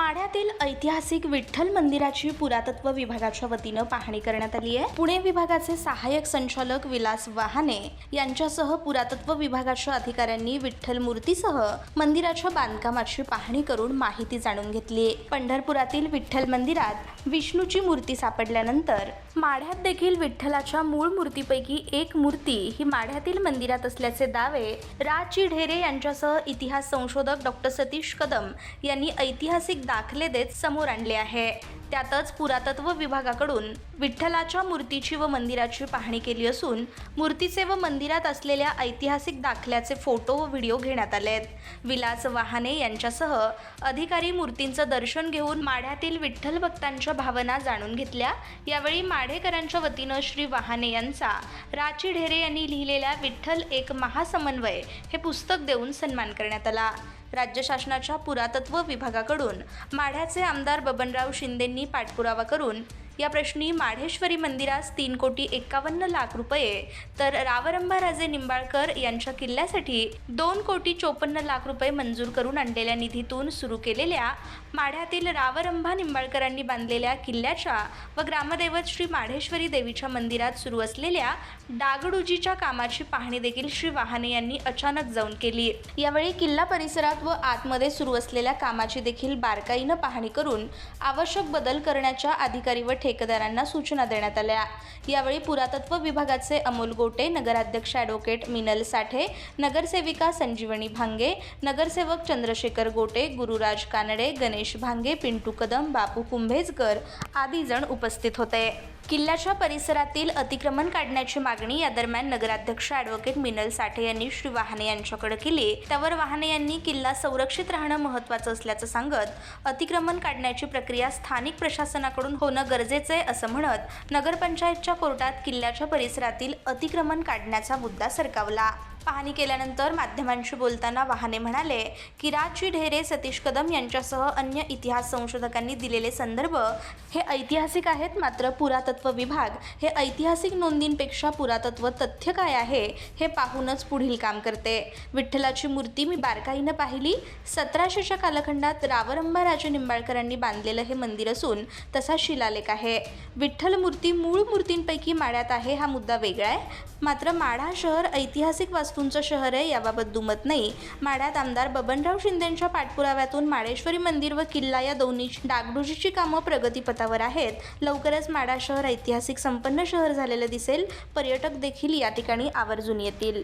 माढ्यातील ऐतिहासिक विठ्ठल मंदिराची पुरातत्व विभागाच्या वतीनं पाहणी करण्यात आली आहे. पुणे विभागाचे सहाय्यक संचालक विलास वाहने यांच्यासह पुरातत्व विभागाच्या अधिकाऱ्यांनी विठ्ठल मूर्तीसह मंदिराच्या बांधकामाची पाहणी करून माहिती जाणून घेतली. पंढरपुरातील विठ्ठल मंदिरात विष्णूची मूर्ती सापडल्यानंतर माढ्यात देखील विठ्ठलाच्या मूळ मूर्तीपैकी एक मूर्ती ही माढ्यातील मंदिरात असल्याचे दावे राज ढेरे यांच्यासह इतिहास संशोधक डॉक्टर सतीश कदम यांनी ऐतिहासिक दाखले देत समोर आणले आहे. त्यातच पुरातत्व विभागाकडून विठ्ठलाच्या मूर्तीची व मंदिराची पाहणी केली असून मूर्तीचे व मंदिरात असलेल्या ऐतिहासिक दाखल्याचे फोटो व व्हिडिओ घेण्यात आले आहेत. विलास वाहाने यांच्यासह अधिकारी मूर्तींचं दर्शन घेऊन माढ्यातील विठ्ठल भक्तांच्या भावना जाणून घेतल्या. यावेळी माढेकरांच्या वतीनं श्री वाहने यांचा राची ढेरे यांनी लिहिलेल्या विठ्ठल एक महासमन्वय हे पुस्तक देऊन सन्मान करण्यात आला. राज्य शासनाच्या पुरातत्व विभागाकडून माढ्याचे आमदार बबनराव शिंदेंनी पाठपुरावा करून या प्रश्नी माढेश्वरी मंदिरास तीन कोटी एक्कावन्न लाख रुपये. तर रावरंभाराजे निंबाळकर यांच्या किल्ल्यासाठी दोन कोटी चोपन्न लाख रुपये मंजूर करून आणलेल्या निधीतून सुरू केलेल्या माढ्यातील रावरंभा निंबाळकरांनी बांधलेल्या किल्ल्याच्या व ग्रामदैवत श्री माढेश्वरी देवीच्या मंदिरात सुरू असलेल्या डागडुजीच्या कामाची पाहणी देखील श्री वाहने यांनी अचानक जाऊन केली. यावेळी किल्ला परिसरात व आतमध्ये सुरू असलेल्या कामाची देखील बारकाईनं पाहणी करून आवश्यक बदल करण्याच्या अधिकारी व ठेकेदारांना सूचना देण्यात आल्या. यावेळी पुरातत्व विभागाचे अमोल गोटे नगराध्यक्ष ॲडव्होकेट मिनल साठे नगरसेविका संजीवनी भांगे नगरसेवक चंद्रशेखर गोटे गुरुराज कानडे गणेश भांगे पिंटू कदम बापू कुंभेजकर आदी जण उपस्थित होते. किल्ल्याच्या परिसरातील अतिक्रमण काढण्याची मागणी या दरम्यान नगराध्यक्ष ॲडव्होकेट मिनल साठे यांनी श्री वाहने यांच्याकडे केली. त्यावर वाहने यांनी किल्ला संरक्षित राहणं महत्त्वाचं असल्याचं सांगत अतिक्रमण काढण्याची प्रक्रिया स्थानिक प्रशासनाकडून होणं गरजेचं आहे असं म्हणत नगरपंचायतच्या कोर्टात किल्ल्याच्या परिसरातील अतिक्रमण काढण्याचा मुद्दा सरकावला. पाहणी केल्यानंतर माध्यमांशी बोलताना वाहने म्हणाले की राजजी ढेरे सतीश कदम यांच्यासह अन्य इतिहास संशोधकांनी दिलेले संदर्भ हे ऐतिहासिक आहेत मात्र पुरातत्व विभाग. हे ऐतिहासिक नोंदींपेक्षा पुरातत्व तथ्य काय आहे हे पाहूनच पुढील काम करते. विठ्ठलाची मूर्ती मी बारकाईनं पाहिली. सतराशेच्या कालखंडात रावरंबा राजे निंबाळकरांनी बांधलेलं हे मंदिर असून तसा शिलालेख आहे. विठ्ठल मूर्ती मूळ मूर्तींपैकी माड्यात आहे हा मुद्दा वेगळा आहे. मात्र माढा शहर ऐतिहासिक वास्तूंचं शहर आहे याबाबत दुमत नाही. माढ्यात आमदार बबनराव शिंदेंच्या पाठपुराव्यातून माळेश्वरी मंदिर व किल्ला या दोन्ही डागडुजीची कामं प्रगतीपथावर आहेत. लवकरच माढा शहर ऐतिहासिक संपन्न शहर झालेलं दिसेल. पर्यटक देखील या ठिकाणी आवर्जून येतील.